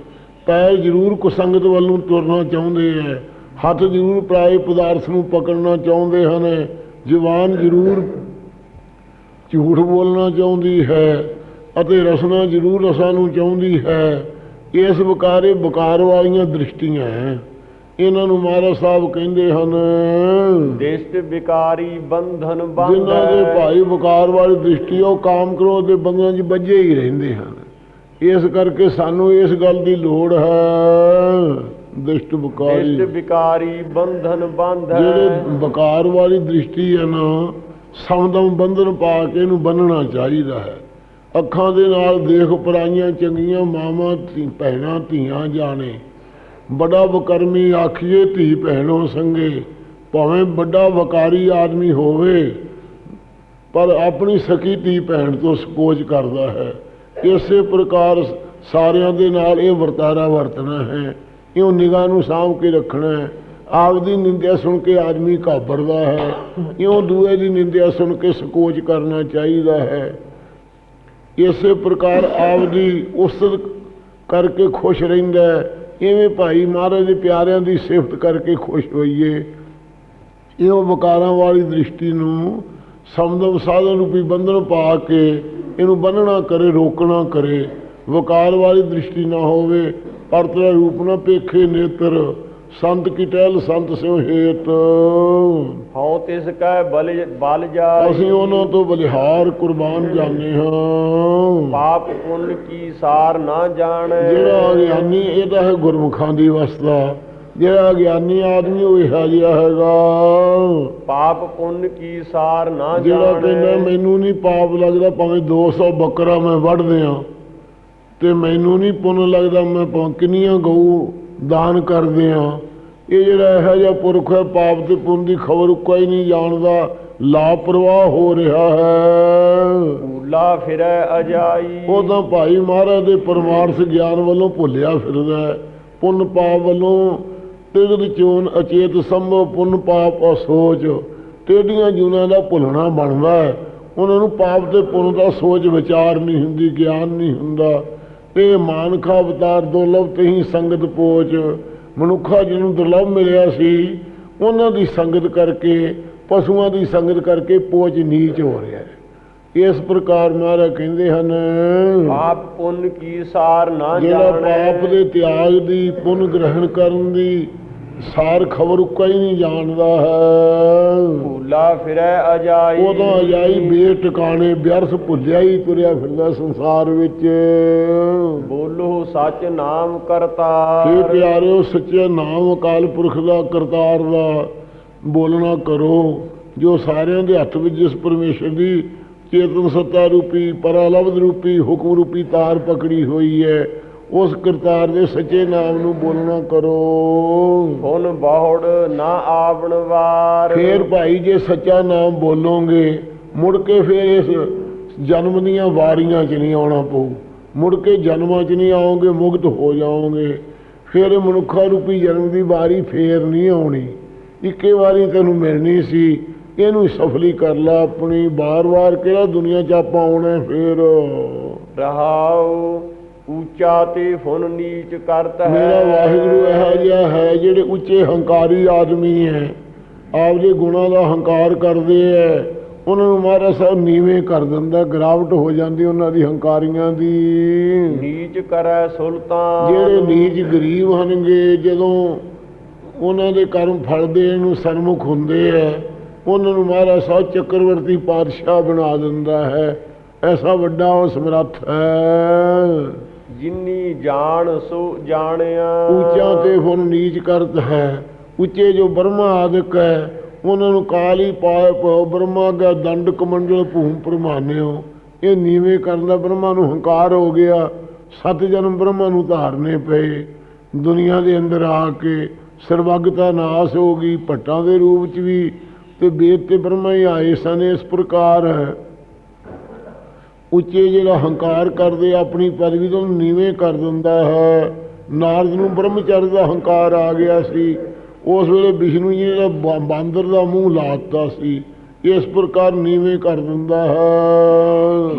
ਪੈਰ ਜ਼ਰੂਰ ਕੁਸੰਗਤ ਵੱਲ ਨੂੰ ਤੁਰਨਾ ਚਾਹੁੰਦੇ ਹੈ। ਹੱਥ ਜ਼ਰੂਰ ਪਰਾਏ ਪਦਾਰਥ ਨੂੰ ਪਕੜਨਾ ਚਾਹੁੰਦੇ ਹਨ। ਜ਼ੁਬਾਨ ਜ਼ਰੂਰ ਝੂਠ ਬੋਲਣਾ ਚਾਹੁੰਦੀ ਹੈ ਅਤੇ ਰਸਨਾ ਜ਼ਰੂਰ ਰਸਾਂ ਨੂੰ ਚਾਹੁੰਦੀ ਹੈ। ਇਸ ਵਿਕਾਰੇ ਵਿਕਾਰ ਵਾਲੀਆਂ ਦ੍ਰਿਸ਼ਟੀਆਂ ਹੈ। ਇਹਨਾਂ ਨੂੰ ਮਹਾਰਾਜ ਸਾਹਿਬ ਕਹਿੰਦੇ ਹਨ ਦਿਸ਼ਟ ਵਿਕਾਰੀ ਬੰਧਨ ਜਿਨ੍ਹਾਂ ਦੇ ਬੰਧੈ ਭਾਈ ਵਿਕਾਰ ਵਾਲੀ ਦ੍ਰਿਸ਼ਟੀ ਉਹ ਕਾਮ ਕ੍ਰੋਧ ਦੇ ਬੰਧਨਾਂ 'ਚ ਵੱਜੇ ਹੀ ਰਹਿੰਦੇ ਹਨ। ਇਸ ਕਰਕੇ ਸਾਨੂੰ ਇਸ ਗੱਲ ਦੀ ਲੋੜ ਹੈ। ਦ੍ਰਿਸ਼ਟ ਵਿਕਾਰੀ। ਦਿਸ਼ਟ ਵਿਕਾਰੀ ਬੰਧਨ ਬੰਧੈ। ਜਿਹੜੇ ਵਿਕਾਰ ਵਾਲੀ ਦ੍ਰਿਸ਼ਟੀ ਹੈ ਨਾ ਸਮਦਮ ਬੰਧਨ ਪਾ ਕੇ ਇਹਨੂੰ ਬੰਨਣਾ ਚਾਹੀਦਾ ਹੈ। ਅੱਖਾਂ ਦੇ ਨਾਲ ਦੇਖ ਪਰਾਈਆਂ ਚੰਗੀਆਂ ਮਾਵਾਂ ਭੈਣਾਂ ਧੀਆਂ ਜਾਣੇ। ਬੜਾ ਬਕਰਮੀ ਆਖੀਏ ਧੀ ਭੈਣੋਂ ਸੰਗੇ ਭਾਵੇਂ ਵੱਡਾ ਵਕਾਰੀ ਆਦਮੀ ਹੋਵੇ ਪਰ ਆਪਣੀ ਸਕੀ ਧੀ ਭੈਣ ਤੋਂ ਸਕੋਚ ਕਰਦਾ ਹੈ। ਇਸੇ ਪ੍ਰਕਾਰ ਸਾਰਿਆਂ ਦੇ ਨਾਲ ਇਹ ਵਰਤਾਰਾ ਵਰਤਣਾ ਹੈ। ਇਉਂ ਨਿਗਾਹ ਨੂੰ ਸਾਂਭ ਕੇ ਰੱਖਣਾ ਹੈ? ਆਪਦੀ ਨਿੰਦਿਆ ਸੁਣ ਕੇ ਆਦਮੀ ਘਾਬਰਦਾ ਹੈ। ਇਉਂ ਦੂਏ ਦੀ ਨਿੰਦਿਆ ਸੁਣ ਕੇ ਸਕੋਚ ਕਰਨਾ ਚਾਹੀਦਾ ਹੈ? ਇਸੇ ਪ੍ਰਕਾਰ ਆਪਦੀ ਉਸਤ ਕਰਕੇ ਖੁਸ਼ ਰਹਿੰਦਾ ਹੈ। ਇਵੇਂ ਭਾਈ ਮਹਾਰਾਜ ਦੇ ਪਿਆਰਿਆਂ ਦੀ ਸਿਫਤ ਕਰਕੇ ਖੁਸ਼ ਹੋਈਏ। ਇਹੋ ਵਿਕਾਰਾਂ ਵਾਲੀ ਦ੍ਰਿਸ਼ਟੀ ਨੂੰ ਸਮਦਮ ਸਾਧਨ ਰੂਪੀ ਬੰਧਨ ਪਾ ਕੇ ਇਹਨੂੰ ਬੰਨਣਾ ਕਰੇ, ਰੋਕਣਾ ਕਰੇ। ਵਿਕਾਰ ਵਾਲੀ ਦ੍ਰਿਸ਼ਟੀ ਨਾ ਹੋਵੇ ਪਰਤਰਾ ਰੂਪ ਨਾ ਪੇਖੇ ਨੇਤਰ ਸੰਤ ਕੀ ਟਹਿਲ ਸੰਤ ਸਿਉ ਹੇਤ। ਹਉ ਤਿਸ ਕੈ ਬਲ ਬਲ ਜਾਈ ਅਸੀਂ ਉਹਨਾਂ ਤੋਂ ਬਲਿਹਾਰ ਕੁਰਬਾਨ ਜਾਂਦੇ ਹਾਂ। ਪਾਪ ਪੁੰਨ ਕੀ ਸਾਰ ਨਾ ਜਾਣੈ। ਜਿਹੜਾ ਅਗਿਆਨੀ ਇਹ ਤਾਂ ਹੈ ਗੁਰਮੁਖਾਂ ਦੀ ਅਵਸਥਾ। ਜਿਹੜਾ ਅਗਿਆਨੀ ਆਦਮੀ ਉਹ ਇਹੋ ਜਿਹਾ ਹੈਗਾ। ਪਾਪ ਪੁੰਨ ਕੀ ਸਾਰ ਨਾ ਜਿਹੜਾ ਕਹਿੰਦਾ ਜਾਣੈ ਮੈਨੂੰ ਨਹੀਂ ਪਾਪ ਲੱਗਦਾ ਭਾਵੇਂ 200 ਬੱਕਰਾ ਮੈਂ ਵੱਢ ਦਿਆਂ। ਤੇ ਮੈਨੂੰ ਨਹੀਂ ਪੁੰਨ ਲੱਗਦਾ ਮੈਂ ਭਾਵੇਂ ਕਿੰਨੀਆਂ ਗਊ ਦਾਨ ਕਰ ਦਿਆਂ ਇਹ ਜਿਹੜਾ ਇਹੋ ਜਿਹਾ ਪੁਰਖ ਹੈ ਪਾਪ ਤੇ ਪੁੰਨ ਦੀ ਖਬਰ ਕੋਈ ਨਹੀਂ ਜਾਣਦਾ। ਲਾਪਰਵਾਹ ਹੋ ਰਿਹਾ ਹੈ। ਭੂਲਾ ਫਿਰੈ ਅਜਾਈ। ਉਹ ਤਾਂ ਭਾਈ ਮਹਾਰਾਜ ਦੇ ਪਰਮਾਰਥ ਗਿਆਨ ਵੱਲੋਂ ਭੁੱਲਿਆ ਫਿਰਦਾ ਹੈ। ਪੁੰਨ ਪਾਪ ਵੱਲੋਂ ਤਿਗਦ ਚੋਨ ਅਚੇਤ ਸੰਭਵ ਪੁੰਨ ਪਾਪ ਅਸੋਚ। ਟੇਡੀਆਂ ਜੂਨਾਂ ਦਾ ਭੁੱਲਣਾ ਬਣਦਾ ਹੈ। ਉਹਨਾਂ ਨੂੰ ਪਾਪ ਤੇ ਪੁੰਨ ਦਾ ਸੋਚ ਵਿਚਾਰ ਨਹੀਂ ਹੁੰਦੀ ਗਿਆਨ ਨਹੀਂ ਹੁੰਦਾ। ਤੇ ਮਾਨਖਾ ਅਵਤਾਰ ਦੁਰਲਭ ਤੇ ਹੀ ਸੰਗਤ ਪੋਚ ਮਨੁੱਖਾ ਜਿਹਨੂੰ ਦੁਰਲਭ ਮਿਲਿਆ ਸੀ ਉਹਨਾਂ ਦੀ ਸੰਗਤ ਕਰਕੇ ਪਸ਼ੂਆਂ ਦੀ ਸੰਗਤ ਕਰਕੇ ਪੋਚ ਨੀਚ ਹੋ ਰਿਹਾ ਹੈ। ਇਸ ਪ੍ਰਕਾਰ ਮਹਾਰਾਜ ਕਹਿੰਦੇ ਹਨ ਪਾਪ ਪੁੰਨ ਕੀ ਸਾਰ ਨਾ ਜਿਹੜਾ ਜਾਣੈ। ਪਾਪ ਦੇ ਤਿਆਗ ਦੀ ਪੁੰਨ ਗ੍ਰਹਿਣ ਕਰਨ ਦੀ ਸਾਰ ਖਬਰ ਕੋਈ ਨਹੀਂ ਜਾਣਦਾ ਹੈ। ਭੂਲਾ ਫਿਰੈ ਅਜਾਈ। ਉਦੋਂ ਅਜਾਈ ਬੇਟਿਕਾਣੇ ਵਿਅਰਥ ਭੁੱਲਿਆ ਹੀ ਤੁਰਿਆ ਫਿਰਦਾ ਸੰਸਾਰ ਵਿੱਚ। ਬੋਲੋ ਸੱਚ ਨਾਮ ਕਰਤਾਰ। ਪਿਆਰਿਓ ਸੱਚੇ ਨਾਮ ਅਕਾਲ ਪੁਰਖ ਦਾ ਕਰਤਾਰ ਦਾ ਬੋਲਣਾ ਕਰੋ। ਜੋ ਸਾਰਿਆਂ ਦੇ ਹੱਥ ਵਿੱਚ ਜਿਸ ਪਰਮੇਸ਼ਰ ਦੀ ਚੇਤਨ ਸੱਤਾ ਰੂਪੀ ਪਰਾਲਬਧ ਰੂਪੀ ਹੁਕਮ ਰੂਪੀ ਤਾਰ ਪਕੜੀ ਹੋਈ ਹੈ ਉਸ ਕਰਤਾਰ ਦੇ ਸੱਚੇ ਨਾਮ ਨੂੰ ਬੋਲਣਾ ਕਰੋ। ਹੁਣ ਬਹੁੜ ਨਾ ਆਵਣ ਵਾਰ। ਫੇਰ ਭਾਈ ਜੇ ਸੱਚਾ ਨਾਮ ਬੋਲੋਗੇ ਮੁੜ ਕੇ ਫੇਰ ਇਸ ਜਨਮ ਦੀਆਂ ਵਾਰੀਆਂ 'ਚ ਨਹੀਂ ਆਉਣਾ ਪਊ। ਮੁੜ ਕੇ ਜਨਮਾਂ 'ਚ ਨਹੀਂ ਆਓਗੇ ਮੁਕਤ ਹੋ ਜਾਓਗੇ। ਫਿਰ ਮਨੁੱਖਾ ਰੂਪੀ ਜਨਮ ਦੀ ਵਾਰੀ ਫੇਰ ਨਹੀਂ ਆਉਣੀ। ਇੱਕੇ ਵਾਰੀ ਤੈਨੂੰ ਮਿਲਣੀ ਸੀ ਇਹਨੂੰ ਸਫਲੀ ਕਰ ਲਾ ਆਪਣੀ। ਬਾਰ-ਬਾਰ ਕਿਹੜਾ ਦੁਨੀਆ 'ਚ ਆਪਾਂ ਆਉਣਾ ਫੇਰ? ਰਹਾਉ ਉੱਚਾ ਤੇ ਫੁਨ ਨੀਚ ਕਰਤ ਹੈ। ਮੇਰਾ ਵਾਹਿਗੁਰੂ ਇਹੋ ਜਿਹਾ ਹੈ ਜਿਹੜੇ ਉੱਚੇ ਹੰਕਾਰੀ ਆਦਮੀ ਹੈ। ਆਪਦੇ ਗੁਣਾਂ ਦਾ ਹੰਕਾਰ ਕਰਦੇ ਐ ਉਹਨਾਂ ਨੂੰ ਮਹਾਰਾਜ ਸਾਹਿਬ ਨੀਵੇਂ ਕਰ ਦਿੰਦਾ ਗਿਰਾਵਟ ਹੋ ਜਾਂਦੀ ਉਹਨਾਂ ਦੀ ਹੰਕਾਰੀਆਂ ਦੀ। ਨੀਚ ਕਰੈ ਸੁਲਤਾਨ। ਜਿਹੜੇ ਨੀਚ ਗਰੀਬ ਹਨਗੇ ਜਦੋਂ ਉਹਨਾਂ ਦੇ ਕਰਮ ਫਲਦੇ ਨੂੰ ਸਨਮੁਖ ਹੁੰਦੇ ਐ ਉਹਨਾਂ ਨੂੰ ਮਹਾਰਾਜ ਸਾਹਿਬ ਚੱਕਰਵਰਤੀ ਪਾਤਸ਼ਾਹ ਬਣਾ ਦਿੰਦਾ ਹੈ। ਐਸਾ ਵੱਡਾ ਉਹ ਸਮਰੱਥ ਹੈ। ਜਿਨੀ ਜਾਣ ਸੋ ਜਾਣਿਆ। ਉੱਚਾ ਤੇ ਹੁਣ ਨੀਚ ਕਰਤ ਹੈ। ਉੱਚੇ ਜੋ ਬ੍ਰਹਮਾ ਆਦਿਕ ਹੈ, ਉਹਨਾਂ ਨੂੰ ਕਾਲੀ ਹੀ ਪਉ ਬ੍ਰਹਮਾ ਦਾ ਦੰਡ ਕਮੰਡਲ ਭੂਮ ਪ੍ਰਮਾਨਿਓ ਇਹ ਨੀਵੇਂ ਕਰਨ ਦਾ ਬ੍ਰਹਮਾ ਨੂੰ ਹੰਕਾਰ ਹੋ ਗਿਆ। ਸੱਤ ਜਨਮ ਬ੍ਰਹਮਾ ਨੂੰ ਧਾਰਨੇ ਪਏ। ਦੁਨੀਆ ਦੇ ਅੰਦਰ ਆ ਕੇ ਸਰਵਗਤਾ ਨਾਸ ਹੋ ਗਈ। ਭੱਟਾਂ ਦੇ ਰੂਪ ਚ ਵੀ ਤੇ ਵੇਦ ਤੇ ਬ੍ਰਹਮਾ ਹੀ ਆਏ ਸਨ ਇਸ ਪ੍ਰਕਾਰ। ਹੈ ਉੱਚੇ ਜਿਹੜਾ ਹੰਕਾਰ ਕਰਦੇ ਆਪਣੀ ਪਦਵੀ ਤੋਂ ਨੀਵੇਂ ਕਰ ਦਿੰਦਾ ਹੈ। ਨਾਰਦ ਨੂੰ ਬ੍ਰਹਮਚਰਜ ਦਾ ਹੰਕਾਰ ਆ ਗਿਆ ਸੀ। ਉਸ ਵੇਲੇ ਵਿਸ਼ਨੂੰ ਜੀ ਨੇ ਬਾ- ਬਾਂਦਰ ਦਾ ਮੂੰਹ ਲਾਤਾ ਸੀ। ਇਸ ਪ੍ਰਕਾਰ ਨੀਵੇਂ ਕਰ ਦਿੰਦਾ ਹੈ।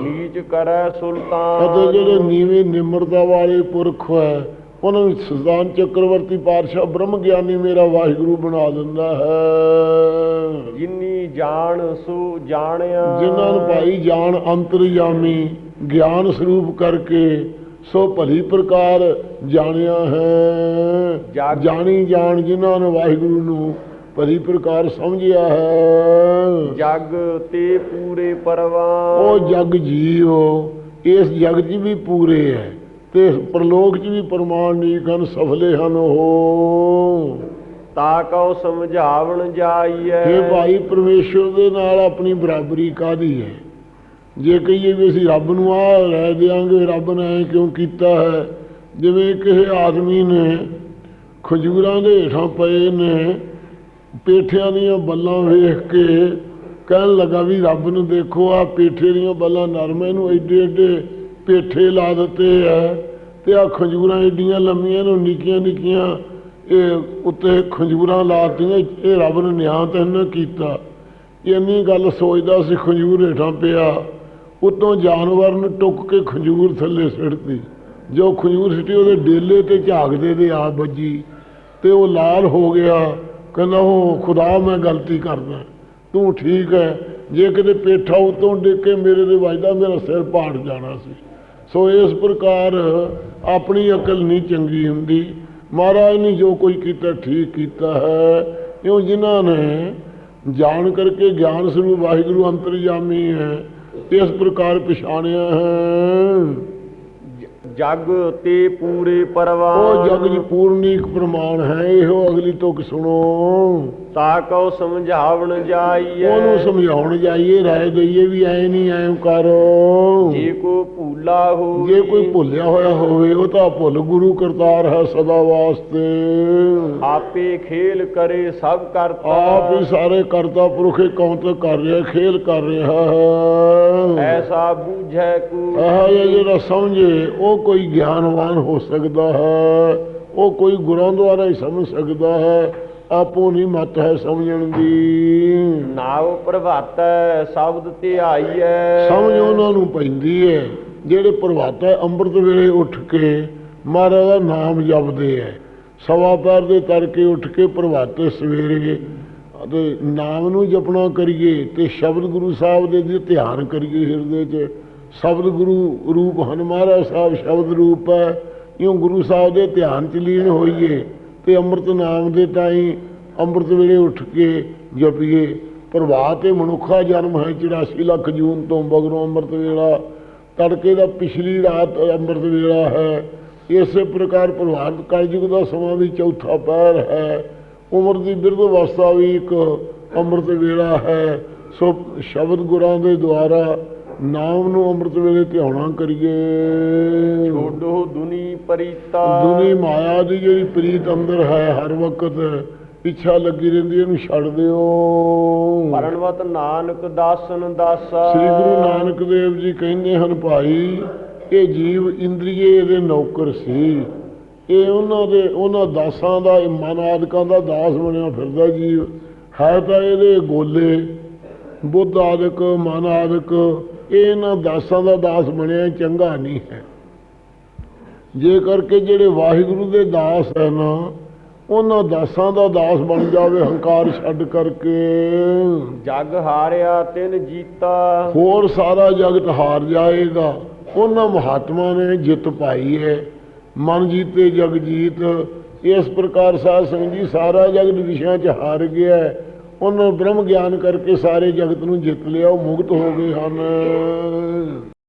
ਨੀਚ ਕਰੈ ਸੁਲਤਾਨ। ਅਤੇ ਜਿਹੜੇ ਨੀਵੇਂ ਨਿਮਰਤਾ ਵਾਲੇ ਪੁਰਖ ਹੈ ਉਹਨਾਂ ਨੂੰ ਸਦਾਨ ਚੱਕਰਵਰਤੀ ਪਾਤਸ਼ਾਹ ਬ੍ਰਹਮ ਗਿਆਨੀ ਮੇਰਾ ਵਾਹਿਗੁਰੂ ਬਣਾ ਦਿੰਦਾ ਹੈ। ਜਿਨੀ ਜਾਣ ਸੋ ਜਾਣਿਆ। ਜਿਨ੍ਹਾਂ ਨੂੰ ਭਾਈ ਜਾਣ ਅੰਤਰਯਾਮੀ ਗਿਆਨ ਸਰੂਪ ਕਰਕੇ ਸੋ ਭਲੀ ਪ੍ਰਕਾਰ ਜਾਣਿਆ ਹੈ। ਜਾਣੀ ਜਾਣ ਜਿਨ੍ਹਾਂ ਨੇ ਵਾਹਿਗੁਰੂ ਨੂੰ ਭਲੀ ਪ੍ਰਕਾਰ ਸਮਝਿਆ ਹੈ। ਜਗ ਤੇ ਪੂਰੇ ਪਰਵਾਨ ਉਹ ਜਗ ਜੀਵ ਇਸ ਜਗ 'ਚ ਵੀ ਪੂਰੇ ਹੈ। ਤੇ ਪ੍ਰਲੋਕ 'ਚ ਵੀ ਪ੍ਰਮਾਣ ਨਹੀਂ ਹਨ ਸਫਲੇ ਹਨ ਉਹ। ਤਾ ਕਉ ਸਮਝਾਵਣ ਜਾਈਐ। ਇਹ ਭਾਈ ਪਰਮੇਸ਼ਰ ਦੇ ਨਾਲ ਆਪਣੀ ਬਰਾਬਰੀ ਕਾਦੀ ਹੈ? ਜੇ ਕਹੀਏ ਵੀ ਅਸੀਂ ਰੱਬ ਨੂੰ ਆ ਰਹਿ ਦਿਆਂਗੇ ਰੱਬ ਨੇ ਐਂ ਕਿਉਂ ਕੀਤਾ ਹੈ? ਜਿਵੇਂ ਕਿਸੇ ਆਦਮੀ ਨੇ ਖਜੂਰਾਂ ਦੇ ਹੇਠਾਂ ਪਏ ਨੇ ਪੇਠਿਆਂ ਦੀਆਂ ਬੱਲਾਂ ਵੇਖ ਕੇ ਕਹਿਣ ਲੱਗਾ ਵੀ ਰੱਬ ਨੂੰ ਦੇਖੋ ਆ ਪੇਠੇ ਦੀਆਂ ਬੱਲਾਂ ਨਰਮ ਇਹਨੂੰ ਐਡੇ ਐਡੇ ਪੇਠੇ ਲਾ ਦਿੱਤੇ ਐ ਤੇ ਆ ਖੰਜੂਰਾਂ ਏਡੀਆਂ ਲੰਮੀਆਂ ਨੂੰ, ਨਿੱਕੀਆਂ ਨਿੱਕੀਆਂ, ਇਹ ਉੱਤੇ ਖੰਜੂਰਾਂ ਲਾਤੀਆਂ, ਇਹ ਰੱਬ ਨੇ ਨਿਆਂ ਤਾਂ ਕੀਤਾ। ਇੰਨੀ ਗੱਲ ਸੋਚਦਾ ਸੀ ਖੰਜੂਰ ਹੇਠਾਂ ਪਿਆ। ਉਤੋਂ ਜਾਨਵਰ ਨੂੰ ਟੁੱਕ ਕੇ ਖੰਜੂਰ ਥੱਲੇ ਸਿੱਟਤੀ। ਜੋ ਖੰਜੂਰ ਸਿੱਟੀ, ਉਹਦੇ ਡੇਲੇ ਤੇ ਝਾਕਦੇ ਦੇ ਆ ਵੱਜੀ ਤੇ ਉਹ ਲਾਲ ਹੋ ਗਿਆ। ਕਹਿੰਦਾ ਉਹ ਖੁਦਾ, ਮੈਂ ਗਲਤੀ ਕਰਦਾ। ਤੂੰ ਠੀਕ ਹੈ ਜੇ ਕਿਤੇ ਪੇਠਾ ਉਤੋਂ ਡਿੱਗ ਕੇ ਮੇਰੇ ਦੇ ਵੱਜਦਾ, ਮੇਰਾ ਸਿਰ ਪਾੜ ਜਾਣਾ ਸੀ। ਸੋ ਇਸ ਪ੍ਰਕਾਰ ਆਪਣੀ ਅਕਲ ਨਹੀਂ ਚੰਗੀ ਹੁੰਦੀ। ਮਹਾਰਾਜ ਨੇ ਜੋ ਕੁਝ ਕੀਤਾ, ਠੀਕ ਕੀਤਾ ਹੈ। ਕਿਉਂ ਜਿਨ੍ਹਾਂ ਨੇ ਜਾਣ ਕਰਕੇ ਗਿਆਨ ਸਰੂਪ ਵਾਹਿਗੁਰੂ ਅੰਤਰਜਾਮੀ ਹੈ, ਇਸ ਪ੍ਰਕਾਰ ਪਛਾਣਿਆ ਹੈ। ਜਗ ਤੇ ਪੂਰੇ ਪਰਵਾਨ ਉਹ ਜਗ ਦੀ ਪੂਰਨੀਕ ਪ੍ਰਮਾਣ ਹੈ ਇਹੋ ਅਗਲੀ ਤੁਕ ਸੁਣੋ। ਤਾ ਕਉ ਸਮਝਾਵਣ ਜਾਈਐ। ਉਹਨੂੰ ਸਮਝਾਉਣ ਜਾਈਏ ਰਾਏ ਦਈਏ ਵੀ ਐ ਨਹੀਂ ਐਂ ਕਰੋ। ਜੇ ਕੋ ਭੂਲਾ ਹੋ ਜੇ ਕੋਈ ਭੁੱਲਿਆ ਹੋਇਆ ਹੋਵੇ ਉਹ ਤਾਂ ਭੁੱਲ ਗੁਰੂ ਕਰਤਾਰ ਹੈ ਸਦਾ ਵਾਸਤੇ। ਆਪੇ ਖੇਲ ਕਰੇ ਸਭ ਕਰਤਾ। ਆਪ ਹੀ ਸਾਰੇ ਕਰਤਾ ਪੁਰਖੇ ਕੌਂਤ ਕਰ ਰਿਹਾ ਖੇਲ ਕਰ ਰਿਹਾ ਹੈ। ਐਸਾ ਬੂਝੈ ਕੋ ਇਹ ਜਿਹਾ ਜਿਹੜਾ ਸਮਝੇ ਉਹ ਕੋਈ ਗਿਆਨਵਾਨ ਹੋ ਸਕਦਾ ਹੈ ਉਹ ਕੋਈ ਗੁਰਾਂ ਦੁਆਰਾ ਹੀ ਸਮਝ ਸਕਦਾ ਹੈ ਆਪੋ ਨਹੀਂ ਮਤ ਹੈ ਸਮਝਣ ਦੀ। ਨਾਉ ਪ੍ਰਭਾਤੈ ਸ਼ਬਦ ਧਿਆਈਐ ਸਮਝ ਉਹਨਾਂ ਨੂੰ ਪੈਂਦੀ ਹੈ ਜਿਹੜੇ ਪ੍ਰਭਾਤਾ ਅੰਮ੍ਰਿਤ ਵੇਲੇ ਉੱਠ ਕੇ ਮਹਾਰਾਜ ਦਾ ਨਾਮ ਜਪਦੇ ਹੈ ਸਵਾ ਪੈਰ ਦੇ ਤੜਕੇ ਉੱਠ ਕੇ ਪ੍ਰਭਾਤੇ ਸਵੇਰੇ ਅਤੇ ਨਾਮ ਨੂੰ ਜਪਣਾ ਕਰੀਏ ਤੇ ਸ਼ਬਦ ਗੁਰੂ ਸਾਹਿਬ ਦੇ ਦੀ ਧਿਆਨ ਕਰੀਏ ਹਿਰਦੇ 'ਚ। ਸ਼ਬਦ ਗੁਰੂ ਰੂਪ ਹਨ ਮਹਾਰਾਜ ਸਾਹਿਬ ਸ਼ਬਦ ਰੂਪ ਹੈ। ਇਉਂ ਗੁਰੂ ਸਾਹਿਬ ਦੇ ਧਿਆਨ 'ਚ ਲੀਨ ਹੋਈਏ ਤੇ ਅੰਮ੍ਰਿਤ ਨਾਮ ਦੇ ਤਾਈ ਅੰਮ੍ਰਿਤ ਵੇਲੇ ਉੱਠ ਕੇ ਜਪੀਏ। ਪ੍ਰਭਾਤ ਤੇ ਮਨੁੱਖਾ ਜਨਮ ਹੈ 84 ਲੱਖ ਜੂਨ ਤੋਂ ਬਗਰੋਂ ਅੰਮ੍ਰਿਤ ਵੇਲਾ। ਤੜਕੇ ਦਾ ਪਿਛਲੀ ਰਾਤ ਅੰਮ੍ਰਿਤ ਵੇਲਾ ਹੈ। ਇਸੇ ਪ੍ਰਕਾਰ ਪ੍ਰਭਾਤ ਕਲਯੁਗ ਦਾ ਸਮਾਂ ਵੀ ਚੌਥਾ ਪਹਿਰ ਹੈ। ਉਮਰ ਦੀ ਬਿਰਧ ਅਵਸਥਾ ਵੀ ਇੱਕ ਅੰਮ੍ਰਿਤ ਵੇਲਾ ਹੈ। ਸੋ ਸ਼ਬਦ ਗੁਰਾਂ ਦੇ ਦੁਆਰਾ ਨਾਮ ਨੂੰ ਅੰਮ੍ਰਿਤ ਵੇਲੇ ਧਿਆਉਣਾ ਕਰੀਏ। ਛੋਡੋ ਦੁਨੀ ਪਰੀਤਾ। ਦੁਨੀ ਮਾਇਆ ਦੀ ਜਿਹੜੀ ਪ੍ਰੀਤ ਅੰਦਰ ਹੈ ਹਰ ਵਕਤ ਇੱਛਾ ਲੱਗੀ ਰਹਿੰਦੀ ਇਹਨੂੰ ਛੱਡ ਦਿਓ। ਪਰਣਵਤ ਨਾਨਕ ਦਾਸਨ ਦਾਸਾ। ਸ੍ਰੀ ਗੁਰੂ ਨਾਨਕ ਦੇਵ ਜੀ ਕਹਿੰਦੇ ਹਨ ਭਾਈ ਇਹ ਜੀਵ ਇੰਦਰੀਏ ਦੇ ਨੌਕਰ ਸੀ। ਇਹ ਉਹਨਾਂ ਦੇ ਉਹਨਾਂ ਦਾਸਾਂ ਦਾ ਇਹ ਮਨ ਆਦਿਕਾਂ ਦਾ ਦਾਸ ਬਣਿਆ ਫਿਰਦਾ ਜੀਵ। ਹੈ ਤਾਂ ਇਹਦੇ ਗੋਲੇ ਬੁੱਧ ਆਦਿਕ ਮਨ ਆਦਿਕ ਇਹ ਇਹਨਾਂ ਦਾਸਾਂ ਦਾ ਦਾਸ ਬਣਿਆ ਚੰਗਾ ਨਹੀਂ ਹੈ। ਜੇ ਕਰਕੇ ਜਿਹੜੇ ਵਾਹਿਗੁਰੂ ਦੇ ਦਾਸ ਹੈ ਨਾ ਉਹਨਾਂ ਦਾਸਾਂ ਦਾ ਦਾਸ ਬਣ ਜਾਵੇ ਹੰਕਾਰ ਛੱਡ ਕਰਕੇ। ਜਗ ਹਾਰਿਆ ਤਿਨ ਜੀਤਾ। ਹੋਰ ਸਾਰਾ ਜਗਤ ਹਾਰ ਜਾਏਗਾ। ਉਹਨਾਂ ਮਹਾਤਮਾ ਨੇ ਜਿੱਤ ਪਾਈ ਹੈ। ਮਨ ਜੀਤੇ ਜਗ ਜੀਤ। ਇਸ ਪ੍ਰਕਾਰ ਸਾਧ ਸੰਗਤ ਜੀ ਸਾਰਾ ਜਗਤ ਵਿਸ਼ਿਆਂ 'ਚ ਹਾਰ ਗਿਆ ਹੈ। ਉਹਨਾਂ ਬ੍ਰਹਮ ਗਿਆਨ ਕਰਕੇ ਸਾਰੇ ਜਗਤ ਨੂੰ ਜਿੱਤ ਲਿਆ ਉਹ ਮੁਕਤ ਹੋ ਗਏ ਹਨ।